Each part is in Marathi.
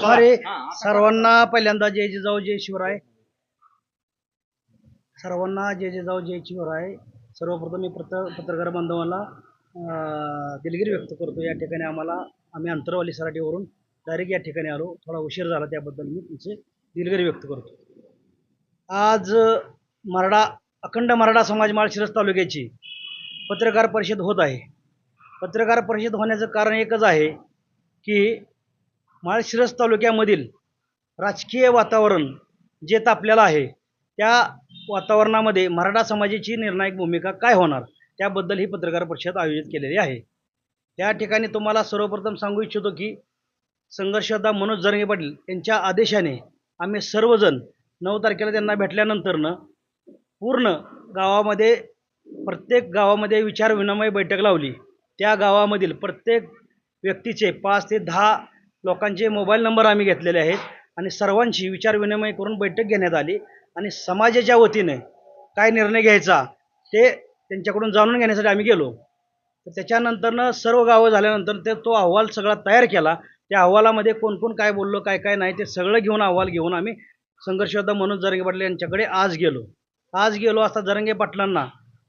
सॉरी सर्वांना पहिल्यांदा जय जिजाऊ जय शिवराय. सर्वांना जय जिजाऊ जय शिवराय. सर्वप्रथम मी पत्र पत्रकार बांधवांना अं, दिलगिरी व्यक्त करतो. या ठिकाणी आम्हाला आम्ही अंतरवाली सराटीवरून डायरेक्ट या ठिकाणी आलो. थोडा उशीर झाला त्याबद्दल मी तुमचे दिलगिरी व्यक्त करतो. आज अं, मराठा अखंड मराठा समाज माळशिरस तालुक्याची पत्रकार परिषद होत आहे. पत्रकार परिषद होण्याचं कारण एकच आहे की माळशिरस तालुक्यामधील राजकीय वातावरण जे तापलेलं आहे त्या वातावरणामध्ये मराठा समाजाची निर्णायक भूमिका काय होणार त्याबद्दल ही पत्रकार परिषद आयोजित केलेली आहे. त्या ठिकाणी तुम्हाला सर्वप्रथम सांगू इच्छितो की संघर्षदा मनोज जरंगे पाटील यांच्या आदेशाने आम्ही सर्वजण नऊ तारखेला त्यांना भेटल्यानंतरनं पूर्ण गावामध्ये प्रत्येक गावामध्ये विचारविनिमय बैठक लावली. त्या गावामधील प्रत्येक व्यक्तीचे पाच ते दहा लोकांचे मोबाईल नंबर आम्ही घेतलेले आहेत आणि सर्वांशी विचारविनिमय करून बैठक घेण्यात आली आणि समाजाच्या वतीने काय निर्णय घ्यायचा ते त्यांच्याकडून जाणून घेण्यासाठी आम्ही गेलो. तर त्याच्यानंतरनं सर्व गावं झाल्यानंतर ते तो अहवाल सगळा तयार केला. त्या अहवालामध्ये कोण कोण काय बोललो काय काय नाही ते सगळं घेऊन अहवाल घेऊन आम्ही संघर्षयोद्धा मनोज जरंगे पाटील यांच्याकडे आज गेलो. आज गेलो असता जरंगे पाटलांना.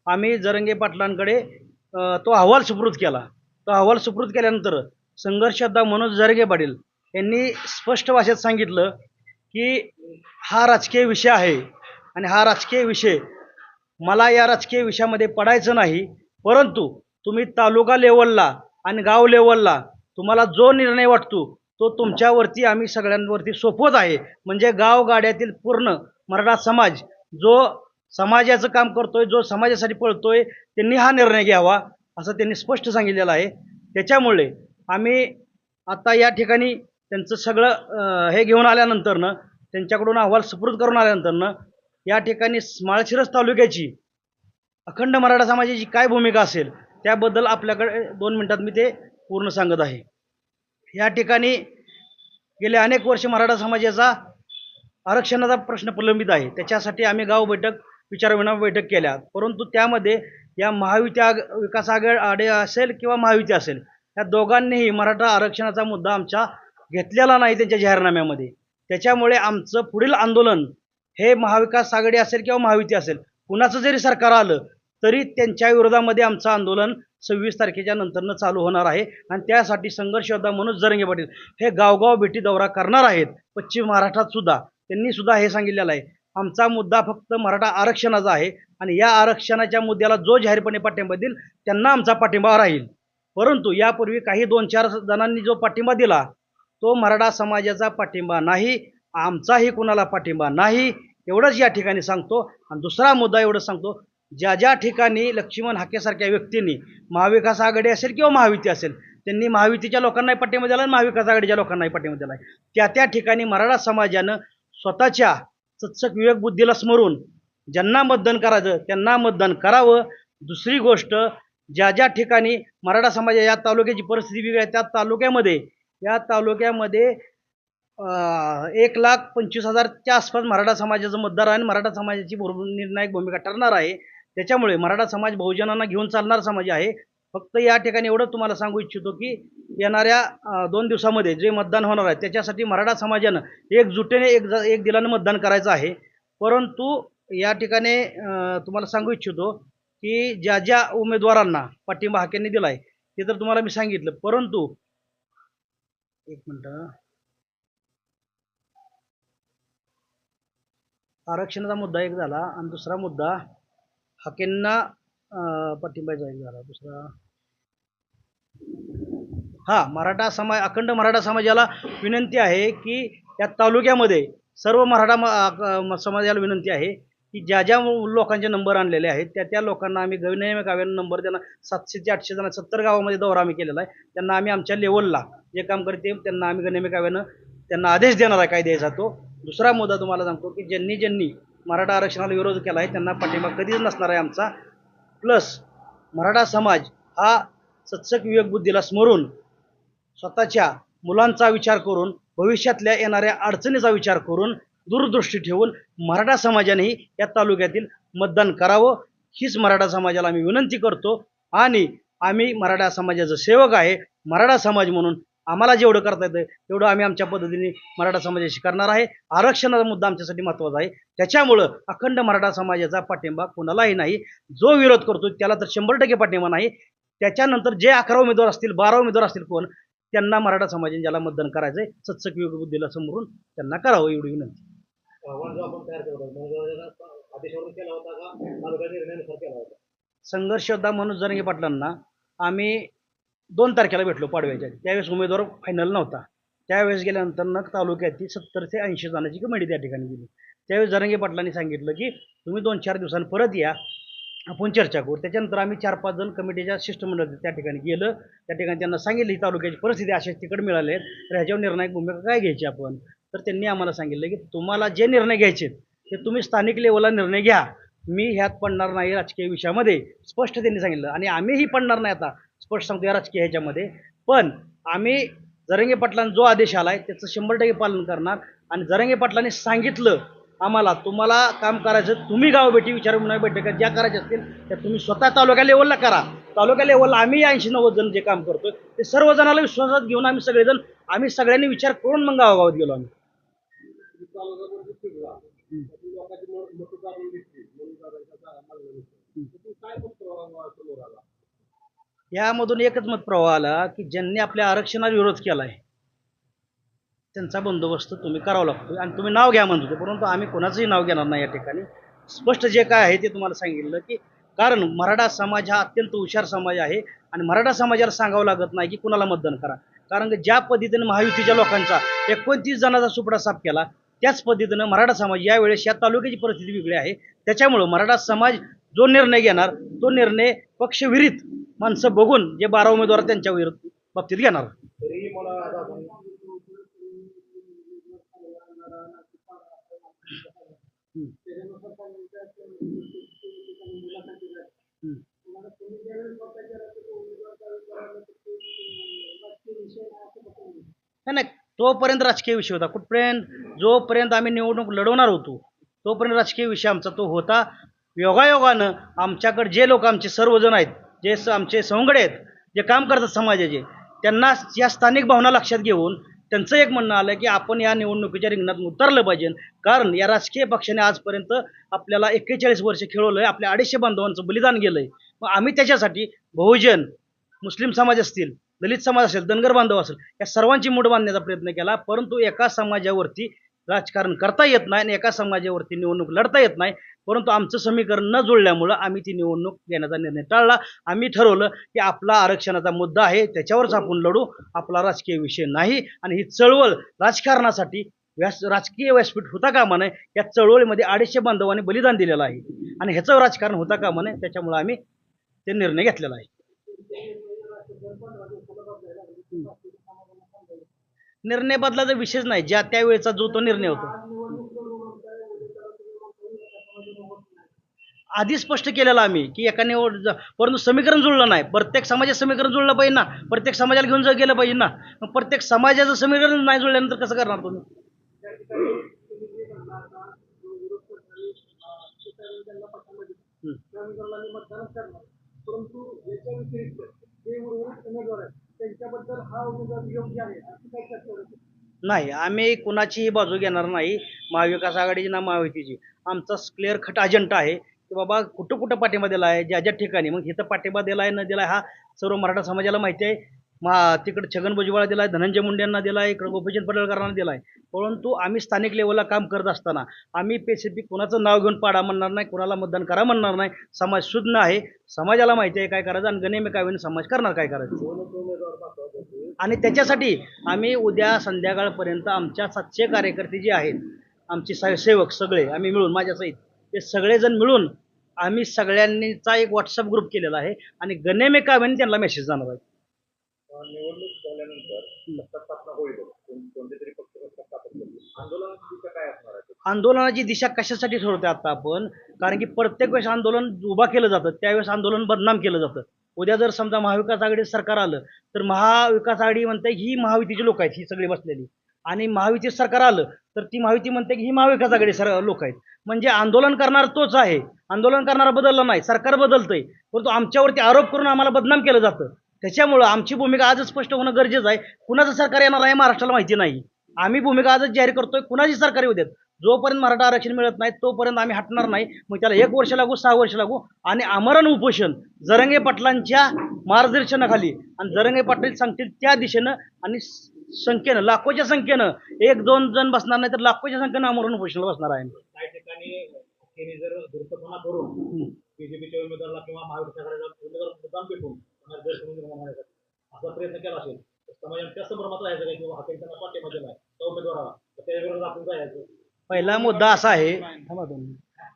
आम्ही जरंगे पाटलांकडे तो अहवाल सुपूर्द केला. तो अहवाल सुपूर्द केल्यानंतर संघर्षदा मनोज जरंगे पाटील यांनी स्पष्ट भाषेत सांगितलं की हा राजकीय विषय आहे आणि हा राजकीय विषय मला या राजकीय विषयामध्ये पडायचं नाही परंतु तुम्ही तालुका लेवलला आणि गाव लेवलला तुम्हाला जो निर्णय वाटतो तो तुमच्यावरती आम्ही सगळ्यांवरती सोपवत आहे. म्हणजे गाव गाड्यातील पूर्ण मराठा समाज जो समाजाचं काम करतोय जो समाजासाठी पळतोय त्यांनी हा निर्णय घ्यावा असं त्यांनी स्पष्ट सांगितलेलं आहे. त्याच्यामुळे आम्ही आता या ठिकाणी त्यांचं सगळं हे घेऊन आल्यानंतरनं त्यांच्याकडून अहवाल सुपूर्द करून आल्यानंतरनं या ठिकाणी माळशिरस तालुक्याची अखंड मराठा समाजाची काय भूमिका असेल त्याबद्दल आपल्याकडे दोन मिनटात मी ते पूर्ण सांगत आहे. या ठिकाणी गेले अनेक वर्ष मराठा समाजाचा आरक्षणाचा प्रश्न प्रलंबित आहे. त्याच्यासाठी आम्ही गाव बैठक विचारविनिमय बैठक केल्या परंतु त्यामध्ये या महायुती आग विकास आघाडी आडे असेल किंवा महायुती असेल या दोघांनीही मराठा आरक्षणाचा मुद्दा आमच्या घेतलेला नाही त्यांच्या जाहीरनाम्यामध्ये. त्याच्यामुळे आमचं पुढील आंदोलन हे महाविकास आघाडी असेल किंवा महायुती असेल कुणाचं जरी सरकार आलं तरी त्यांच्या विरोधामध्ये आमचं आंदोलन सव्वीस तारखेच्या नंतरनं चालू होणार आहे. आणि त्यासाठी संघर्ष योद्धा मनोज जरंगे पाटील हे गावगाव भेटी दौरा करणार आहेत. पश्चिम महाराष्ट्रात सुद्धा. त्यांनी सुद्धा हे सांगितलेलं आहे. आमचा मुद्दा फक्त मराठा आरक्षणाचा आहे. आणि या आरक्षणाच्या मुद्द्याला जो जाहीरपणे पाठिंबा देईल त्यांना आमचा पाठिंबा राहील. परंतु यापूर्वी काही दोन चार जणांनी जो पाठिंबा दिला तो मराठा समाजाचा पाठिंबा नाही आमचाही कुणाला पाठिंबा नाही एवढंच या ठिकाणी सांगतो. आणि दुसरा मुद्दा एवढंच सांगतो ज्या ज्या ठिकाणी लक्ष्मण हाकेसारख्या व्यक्तींनी महाविकास आघाडी असेल किंवा महायुती असेल त्यांनी महायुतीच्या लोकांनाही पाठिंबा दिला आणि महाविकास आघाडीच्या लोकांनाही पाठिंबा दिला. आहे त्या त्या ठिकाणी मराठा समाजानं स्वतःच्या सत्सक विवेक बुद्धीला स्मरून ज्यांना मतदान करायचं त्यांना मतदान करावं. दुसरी गोष्ट ज्या ज्या ठिकाणी मराठा समाज या तालुक्याची परिस्थिती वेगळी आहे त्या तालुक्यामध्ये या तालुक्यामध्ये एक लाख पंचवीस हजारच्या आसपास मराठा समाजाचं मतदार आहे आणि मराठा समाजाची भूर- निर्णायक भूमिका ठरणार आहे. त्याच्यामुळे मराठा समाज बहुजनांना घेऊन चालणारा समाज आहे. फक्त या ठिकाणी एवढं तुम्हाला सांगू इच्छितो की येणाऱ्या दोन दिवसामध्ये जे मतदान होणार आहे त्याच्यासाठी मराठा समाजानं एकजुटीने एक ज- एक दिलानं मतदान करायचं आहे. परंतु या ठिकाणी तुम्हाला सांगू इच्छितो की ज्या ज्या उमेदवारांना पाठिंबा हाकेंनी दिला आहे ते तर तुम्हाला मी सांगितलं. परंतु एक मिनटं. आरक्षणाचा मुद्दा एक झाला आणि दुसरा मुद्दा हाकेंना पाठिंबा पाठिंबाचा एक झाला. दुसरा हा मराठा समाज अखंड मराठा समाजाला विनंती आहे की या तालुक्यामध्ये सर्व मराठा म- समाजाला विनंती आहे की ज्या ज्या लोकांचे नंबर आणलेले आहेत त्या त्या लोकांना आम्ही गविनय गाव्यानं नंबर त्यांना सातशे ते आठशे जण सत्तर गावामध्ये दौरा आम्ही केलेला आहे. त्यांना आम्ही आमच्या लेवलला जे काम करते त्यांना आम्ही गणेमे गाव्यानं त्यांना आदेश देणार आहे काय द्यायचा तो दुसरा मुद्दा तुम्हाला सांगतो की ज्यांनी ज्यांनी मराठा आरक्षणाला विरोध केला आहे त्यांना पाठिंबा कधीच नसणार आहे आमचा. प्लस मराठा समाज हा सत्सक विवेकबुद्धीला स्मरून स्वतःच्या मुलांचा विचार करून भविष्यातल्या येणाऱ्या अडचणीचा विचार करून दूरदृष्टी ठेवून मराठा समाजानेही या तालुक्यातील मतदान करावं. हीच मराठा समाजाला आम्ही विनंती करतो. आणि आम्ही मराठा समाजाचं सेवक आहे. मराठा समाज म्हणून आम्हाला जेवढं करता येतं तेवढं आम्ही आमच्या पद्धतीने मराठा समाजाशी करणार आहे. आरक्षणाचा मुद्दा आमच्यासाठी महत्त्वाचा आहे. त्याच्यामुळं अखंड मराठा समाजाचा पाठिंबा कोणालाही नाही. जो विरोध करतो त्याला तर शंभर टक्के पाठिंबा नाही. त्याच्यानंतर जे अकरा उमेदवार असतील बारा उमेदवार असतील कोण त्यांना मराठा समाजाने ज्याला मतदान करायचं आहे सत्सक योग बुद्धीला समोरून त्यांना करावं एवढी विनंती. अहवाल जो आपण तयार केला होता मंगळवारच्या आदेशावरून केला होता का तालुका निर्णयानुसार केला होता? संघर्ष योद्धा मनोज जरंगे पाटलांना आम्ही दोन तारखेला भेटलो पाडव्याच्या. त्यावेळेस उमेदवार फायनल नव्हता. त्यावेळेस गेल्यानंतर नग तालुक्यातील सत्तर ते ऐंशी जणांची कमिटी त्या ठिकाणी गेली. त्यावेळेस जरंगे पाटलांनी सांगितलं की तुम्ही दोन चार दिवसांनी परत या. आपण चर्चा करू. त्याच्यानंतर आम्ही चार पाच जण कमिटीच्या शिष्टमंडळ त्या ठिकाणी गेलं. त्या ठिकाणी त्यांना सांगितलं ही तालुक्याची परिस्थिती अशा तिकड मिळाले आहेत. तर ह्याच्यावर निर्णायक भूमिका काय घ्यायची आपण? तर त्यांनी आम्हाला सांगितलं की तुम्हाला जे निर्णय घ्यायचे ते तुम्ही स्थानिक लेवलला निर्णय घ्या. मी ह्यात पडणार नाही राजकीय विषयामध्ये. स्पष्ट त्यांनी सांगितलं. आणि आम्हीही पडणार नाही आता स्पष्ट सांगतो या राजकीय ह्याच्यामध्ये. पण आम्ही जरंगे पाटलांना जो आदेश आला आहे त्याचं शंभर टक्के पालन करणार. आणि जरंगे पाटलांनी सांगितलं आम्हाला तुम्हाला काम करायचं तुम्ही गावभेटी विचार विनिमय बैठका ज्या करायच्या असतील त्या तुम्ही स्वतः तालुका लेवलला करा. तालुका लेवलला आम्ही ऐंशी नव्वद जण जे काम करतोय ते सर्व जणाला विश्वासात घेऊन आम्ही सगळेजण आम्ही सगळ्यांनी विचार करून मग गावागावात गेलो आम्ही. यामधून एकच मत प्रवाह आला की ज्यांनी आपल्या आरक्षणाला विरोध केला आहे त्यांचा बंदोबस्त तुम्ही करावा लागतो. आणि तुम्ही नाव घ्या म्हणत होते परंतु आम्ही कोणाचंही नाव घेणार नाही या ठिकाणी. स्पष्ट जे काय आहे ते तुम्हाला सांगितलं की कारण मराठा समाज हा अत्यंत हुशार समाज आहे आणि मराठा समाजाला सांगावं लागत नाही की कुणाला मतदान करा. कारण की ज्या पद्धतीने महायुतीच्या लोकांचा एकोणतीस जणांचा सुपडा साफ केला त्याच पद्धतीनं मराठा समाज यावेळेस या तालुक्याची परिस्थिती वेगळी आहे. त्याच्यामुळं मराठा समाज जो निर्णय घेणार तो निर्णय पक्षविरीत माणसं बघून जे बारा उमेदवार त्यांच्या विरुद्ध बाबतीत घेणार. नाही नाही तोपर्यंत राजकीय विषय होता. कुठपर्यंत? जोपर्यंत आम्ही निवडणूक लढवणार होतो तोपर्यंत राजकीय विषय आमचा तो होता. योगायोगानं आमच्याकडे जे लोक आमचे सर्वजण आहेत जे स- आमचे सवंगडे आहेत जे काम करतात समाजाचे त्यांना या स्थानिक भावना लक्षात घेऊन त्यांचं एक म्हणणं आलं की आपण या निवडणुकीच्या रिंगणात उतरलं पाहिजे. कारण या राजकीय पक्षाने आजपर्यंत आपल्याला एक्केचाळीस वर्ष आहे आपल्या अडीचशे बांधवांचं बलिदान गेलंय. मग आम्ही त्याच्यासाठी बहुजन मुस्लिम समाज असतील दलित समाज असेल धनगर बांधव असेल या सर्वांची मूठ बांधण्याचा प्रयत्न केला. परंतु एका समाजावरती राजकारण करता येत नाही आणि एका समाजावरती निवडणूक लढता येत नाही. परंतु आमचं समीकरण न जुळल्यामुळं आम्ही ती निवडणूक घेण्याचा निर्णय टाळला. आम्ही ठरवलं की आपला आरक्षणाचा मुद्दा आहे त्याच्यावरच आपण लढू. आपला राजकीय विषय नाही आणि ही चळवळ राजकारणासाठी व्यास राजकीय व्यासपीठ होता कामा नये या चळवळीमध्ये अडीचशे बांधवांनी बलिदान दिलेलं आहे. आणि ह्याचं राजकारण होता कामा नये त्याच्यामुळे आम्ही ते निर्णय घेतलेला आहे. निर्णय बदलाचा विषयच नाही. ज्या त्यावेळेचा जो तो निर्णय होतो. आधी स्पष्ट केलेलं आम्ही की एका निवड परंतु समीकरण जुळलं नाही. प्रत्येक समाजाचं समीकरण जुळलं पाहिजे ना. प्रत्येक समाजाला घेऊन जर गेलं पाहिजे ना. मग प्रत्येक समाजाचं समीकरण नाही जुळल्यानंतर कसं करणार तुम्ही? परंतु याच्या व्यतिरिक्त जे उर्वरित उमेदवार आहेत त्यांच्याबद्दल हा उमेदवार योग्य आहे काही चर्चा होती नाही आम्ही कुणाचीही बाजू घेणार नाही. महाविकास आघाडीची ना महायुतीची. आमचा क्लिअर खट अजेंडा आहे की बाबा कुठं कुठं पाठिंबा दिला आहे ज्या ज्या ठिकाणी. मग इथं पाठिंबा दिला आहे न दिला हा सर्व मराठा समाजाला माहिती आहे. मा तिकडं छगन भुजबळ दिला आहे धनंजय मुंडेंना दिला आहे इकडं गोपीचंद पडळकरांना दिला आहे परंतु आम्ही स्थानिक लेवलला काम करत असताना आम्ही स्पेसिफिक कोणाचं नाव घेऊन पाडा म्हणणार नाही कोणाला मतदान करा म्हणणार नाही. समाज शुद्ध आहे. समाजाला माहिती आहे काय करायचं आणि गणेमे काय समाज करणार काय करायचं? आणि त्याच्यासाठी आम्ही उद्या संध्याकाळपर्यंत आमच्या सातशे कार्यकर्ते जे आहेत आमचे स सेवक सगळे आम्ही मिळून माझ्यासहित ते सगळेजण मिळून आम्ही सगळ्यांनीचा एक व्हॉट्सअप ग्रुप केलेला आहे आणि गणेमे काव्याने त्यांना मेसेज जाणार आहे. निवडणूक झाल्यानंतर सत्ता स्थापना होईल कोण- कोणते तरी पक्ष स्थापन आंदोलनाची दिशा काय असणार आहे? आंदोलनाची दिशा कशासाठी ठरवते आता आपण? कारण की प्रत्येक वेळेस आंदोलन उभा केलं जातं. त्यावेळेस आंदोलन बदनाम केलं जातं. उद्या जर समजा महाविकास आघाडी सरकार आलं तर महाविकास आघाडी म्हणते ही महायुतीची लोक आहेत ही सगळी बसलेली. आणि महायुती सरकार आलं तर ती महायुती म्हणते की ही महाविकास आघाडी सर लोक आहेत. म्हणजे आंदोलन करणार तोच आहे. आंदोलन करणारा बदलला नाही. सरकार बदलतंय. परंतु आमच्यावरती आरोप करून आम्हाला बदनाम केलं जातं. त्याच्यामुळं आमची भूमिका आजच स्पष्ट होणं गरजेचं आहे. कुणाचं सरकार येणार आहे महाराष्ट्राला माहिती नाही. आम्ही भूमिका आजच जाहीर करतोय कुणाची सरकार येऊ देत? जोपर्यंत मराठा आरक्षण मिळत नाही तोपर्यंत आम्ही हटणार नाही. मग त्याला एक वर्ष लागू सहा वर्ष लागू आणि आमरण उपोषण जरंगे पाटलांच्या मार्गदर्शनाखाली आणि जरंगे पाटील सांगतील त्या दिशेनं आणि संख्येनं लाखोच्या संख्येनं एक दोन जण बसणार नाही तर लाखोच्या संख्येनं आमरण उपोषणाला बसणार आहे. काही ठिकाणी त्यांनी जर धूर्तपणा करून हम्म. बीजेपीच्या उमेदवाराला किंवा महाविकास आघाडीला उमेदवार मुद्दाम पेटून गैरसमज निर्माण होण्यासाठी असा प्रयत्न केला असेल तर समाजाने त्या संभ्रमात राहायचं काय किंवा त्यांना पाठिंबा दिला आहे त्या उमेदवाराला. तर आपण जायचं पहिला मुद्दा असा आहे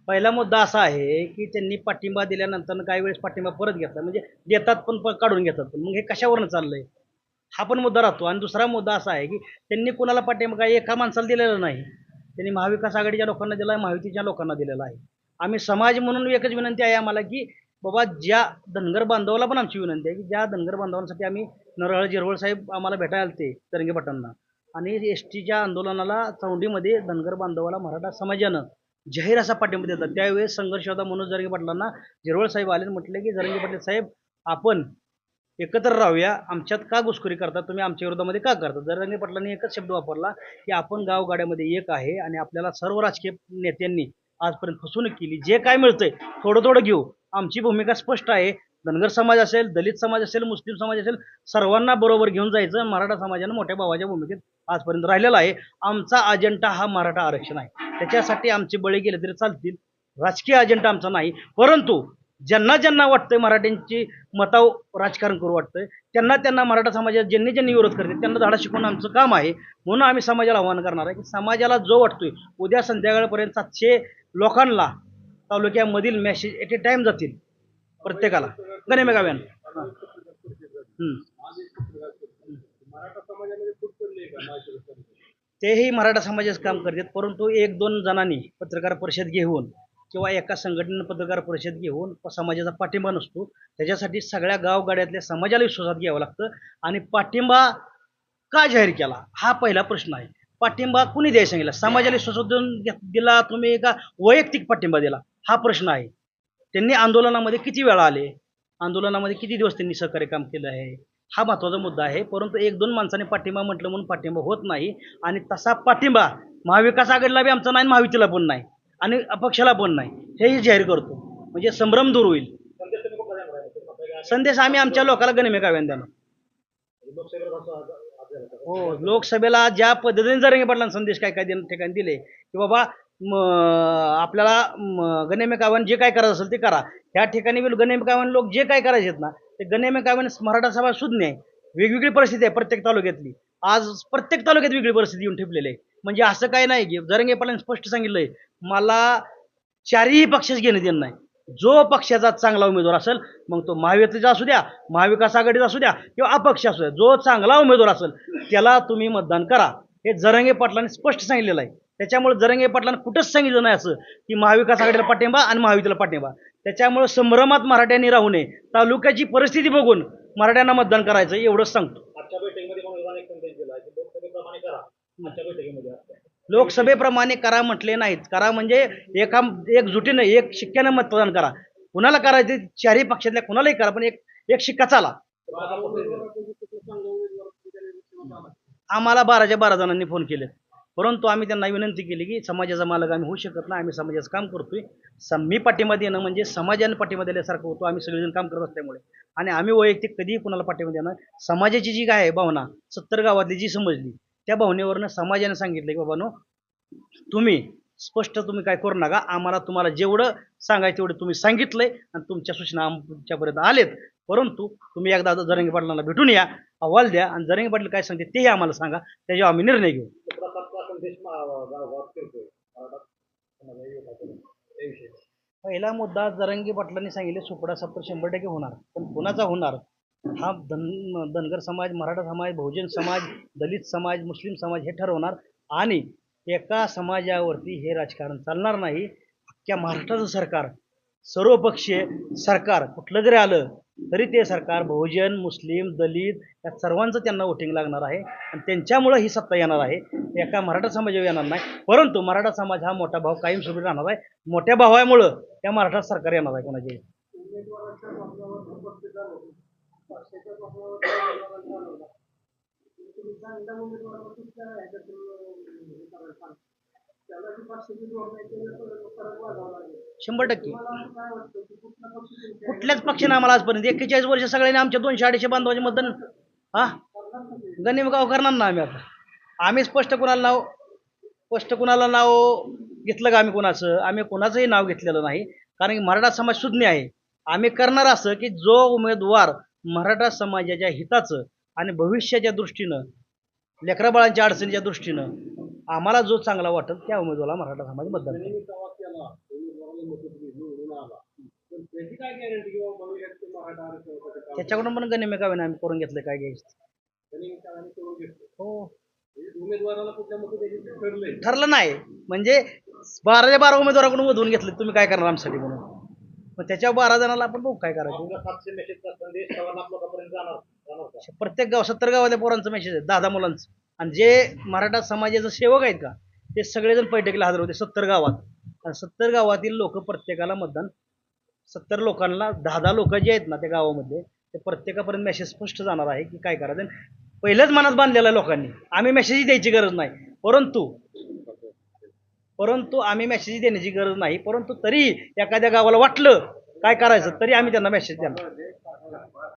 पहिला मुद्दा असा आहे की त्यांनी पाठिंबा दिल्यानंतर काही वेळेस पाठिंबा परत घेतला. म्हणजे देतात पण काढून घेतात. पण मग हे कशावरनं चाललंय? हा पण मुद्दा राहतो. आणि दुसरा मुद्दा असा आहे की त्यांनी कोणाला पाठिंबा काही एका माणसाला दिलेला नाही. त्यांनी महाविकास आघाडीच्या लोकांना दिला आहे महायुतीच्या लोकांना दिलेला आहे. आम्ही समाज म्हणून एकच विनंती आहे आम्हाला की बाबा ज्या धनगर बांधवाला पण आमची विनंती आहे की ज्या धनगर बांधवांसाठी आम्ही नरहळ जिरवळ साहेब आम्हाला भेटायला आलते तरंगे आणि एस टीच्या आंदोलनाला चौंडीमध्ये धनगर बांधवाला मराठा समाजानं जाहीर असा पाठिंबा देतात. त्यावेळेस संघर्ष होता मनोज जरंगे पाटलांना जिरवळ साहेब आले म्हटले की जरंगे पाटील साहेब आपण एकत्र राहूया. आमच्यात का घुसखोरी करता? तुम्ही आमच्या विरोधामध्ये का करता? जरंगे पाटलांनी एकच शब्द वापरला की आपण गावगाड्यामध्ये एक आहे आणि आपल्याला सर्व राजकीय नेत्यांनी आजपर्यंत फसवणूक केली. जे काय मिळतंय थोडं थोडं घेऊ. आमची भूमिका स्पष्ट आहे. धनगर समाज असेल दलित समाज असेल मुस्लिम समाज असेल सर्वांना बरोबर घेऊन जायचं. मराठा समाजानं मोठ्या भावाच्या भूमिकेत आजपर्यंत राहिलेला आहे. आमचा अजेंडा हा मराठा आरक्षण आहे. त्याच्यासाठी आमचे बळी गेले तरी चालतील. राजकीय अजेंडा आमचा नाही. परंतु ज्यांना ज्यांना वाटतंय मराठ्यांची मताव राजकारण करू वाटतंय त्यांना त्यांना मराठा समाजात ज्यांनी ज्यांनी विरोध करते त्यांना धाडा शिकवणं आमचं काम आहे म्हणून आम्ही समाजाला आव्हान करणार आहे. की समाजाला जो वाटतोय उद्या संध्याकाळपर्यंत सातशे लोकांना तालुक्यामधील मेसेज एट ए टाइम जातील प्रत्येकाला. गणेमे गाव्यान तेही मराठा समाजाचं काम करतात परंतु एक दोन जणांनी पत्रकार परिषद घेऊन किंवा एका संघटनेनं पत्रकार परिषद घेऊन समाजाचा पाठिंबा नसतो त्याच्यासाठी सगळ्या गावगाड्यातल्या समाजाला विश्वासात घ्यावं लागतं आणि पाठिंबा का जाहीर केला? हा पहिला प्रश्न आहे. पाठिंबा कुणी द्यायला सांगितला? समाजाला विश्वासात देऊन दिला तुम्ही का? वैयक्तिक पाठिंबा दिला? हा प्रश्न आहे. त्यांनी आंदोलनामध्ये किती वेळा आले? आंदोलनामध्ये किती दिवस त्यांनी सहकार्य काम केलं आहे? हा महत्त्वाचा मुद्दा आहे. परंतु एक दोन माणसाने पाठिंबा म्हटलं म्हणून पाठिंबा होत नाही आणि तसा पाठिंबा महाविकास आघाडीला बी आमचा नाही आणि महायुतीला पण नाही. आणि अपक्षाला पण नाही. हेही जाहीर करतो. म्हणजे संभ्रम दूर होईल. संदेश आम्ही आमच्या लोकांना गणिमे काव्यान देणार. हो लोकसभेला ज्या पद्धतीने जर पाटलांना संदेश काय काय ठिकाणी दिले की बाबा आपल्याला गणेमे जे काय करायचं असेल ते करा. ह्या ठिकाणी बी गणेमे काव्यान लोक जे काय करायचे आहेत ना ते गणेमे काव्यान मराठा सभा शून्य आहे. वेगवेगळी परिस्थिती आहे प्रत्येक तालुक्यातली. आज प्रत्येक तालुक्यात वेगळी परिस्थिती येऊन ठेपलेली आहे. म्हणजे असं काय नाही की जरंगे पाटलांनी स्पष्ट सांगितलंय मला चारही पक्षाच घेणं देणं नाही. जो पक्षाचा चांगला उमेदवार असेल मग तो महायुतीचा असू द्या महाविकास आघाडीचा असू द्या किंवा अपक्ष असू द्या जो चांगला उमेदवार असेल त्याला तुम्ही मतदान करा. हे जरंगे पाटलांनी स्पष्ट सांगितलेलं आहे. त्याच्यामुळे जरंगे पाटलांनी कुठंच सांगितलं नाही असं की महाविकास आघाडीला पाठिंबा आणि महायुतीला पाठिंबा. त्याच्यामुळे संभ्रमात मराठ्यांनी राहू नये. तालुक्याची परिस्थिती बघून मराठ्यांना मतदान करायचं एवढंच सांगतो. आजच्या बैठकीमध्ये लोकसभेप्रमाणे करा म्हटले नाहीत. करा म्हणजे एका एकजुटीनं एक शिक्क्यानं मतदान करा. कुणाला करायचे चारही पक्षातल्या कुणालाही करा पण एक एक शिक्का चाला. आम्हाला बाराच्या बारा जणांनी फोन केले. परंतु आम्ही त्यांना विनंती केली की समाजाचा मालक आम्ही होऊ शकत नाही आम्ही समाजाचं काम करतोय. सम मी पाठीमध्ये देणं म्हणजे समाजाने पाठीमध्ये दिल्यासारखं होतो आम्ही सगळेजण काम करत असल्यामुळे. आणि आम्ही वैयक्तिक कधीही कुणाला पाठीमध्ये येणार समाजाची जी काय आहे भावना सत्तर गावातली जी समजली त्या भावनेवरनं समाजाने सांगितलं की बाबानो तुम्ही स्पष्ट तुम्ही काय करू नका. आम्हाला तुम्हाला जेवढं सांगायचं तेवढं तुम्ही सांगितलंय आणि तुमच्या सूचना आमच्यापर्यंत आलेत. परंतु तुम्ही एकदा जरंगी पाटलांना भेटून या अहवाल द्या आणि जरंगी पाटील काय सांगते तेही आम्हाला सांगा. त्याच्यावर आम्ही निर्णय घेऊ. पहिला मुद्दा जरंगी पाटलांनी सांगितले सुपडा सप्तर शंभर टक्के होणार. पण कोणाचा होणार? हा धन धनगर समाज मराठा समाज बहुजन समाज दलित समाज मुस्लिम समाज हे ठरवणार आणि एका समाजावरती हे राजकारण चालणार नाही. अख्ख्या महाराष्ट्राचं सरकार सर्वपक्षीय सरकार कुठलं जरी आलं तरी ते सरकार बहुजन मुस्लिम दलित या सर्वांचं त्यांना वोटिंग लागणार आहे आणि त्यांच्यामुळं ही सत्ता येणार आहे. एका मराठा समाजावर येणार नाही. परंतु मराठा समाज हा मोठा भाव कायमस्वरूपी राहणार आहे. मोठ्या भावामुळं त्या मराठा सरकार येणार आहे कोणाचे शंभर टक्के. कुठल्याच पक्षाने आम्हाला आजपर्यंत एक्केचाळीस वर्ष सगळ्यांनी आमच्या दोनशे अडीचशे बांधवाचे मतदान हा? गनिमगाव करणार ना आम्ही आता. आम्ही स्पष्ट कुणाला नाव स्पष्ट कुणाला नाव घेतलं का आम्ही कुणाचं? आम्ही कुणाचंही नाव घेतलेलं नाही. कारण की मराठा समाज सुज्ञ आहे. आम्ही करणार असं की जो उमेदवार मराठा समाजाच्या हिताचं आणि भविष्याच्या दृष्टीनं लेकराबाळांच्या अडचणीच्या दृष्टीनं आम्हाला जो चांगला वाटेल त्या उमेदवाराला मराठा समाज मतदान त्याच्याकडून पण गनिमे गावेने आम्ही करून घेतलं काय घ्यायचं? हो. ठरलं नाही. म्हणजे बाराच्या बारा उमेदवाराकडून वधवून घेतले. तुम्ही काय करणार आमच्यासाठी म्हणून? मग त्याच्या बारा जणाला आपण बघू काय करायचं. प्रत्येक गाव सत्तर गावातल्या पोरांचं मेसेज आहे दहा दहा मुलांचं. आणि जे मराठा समाजाचे सेवक आहेत का ते सगळेजण बैठकीला हजर होते सत्तर गावात. आणि सत्तर गावातील लोक प्रत्येकाला मतदान सत्तर लोकांना दहा दहा लोक जे आहेत ना त्या गावामध्ये ते प्रत्येकापर्यंत मेसेज स्पष्ट जाणार आहे की काय करायचं. आणि पहिल्याच मनात बांधलेलं आहे लोकांनी आम्ही मेसेज द्यायची गरज नाही. परंतु परंतु आम्ही मेसेज देण्याची गरज नाही. परंतु तरी एखाद्या गावाला वाटलं काय करायचं? तरी आम्ही त्यांना मेसेज देणार.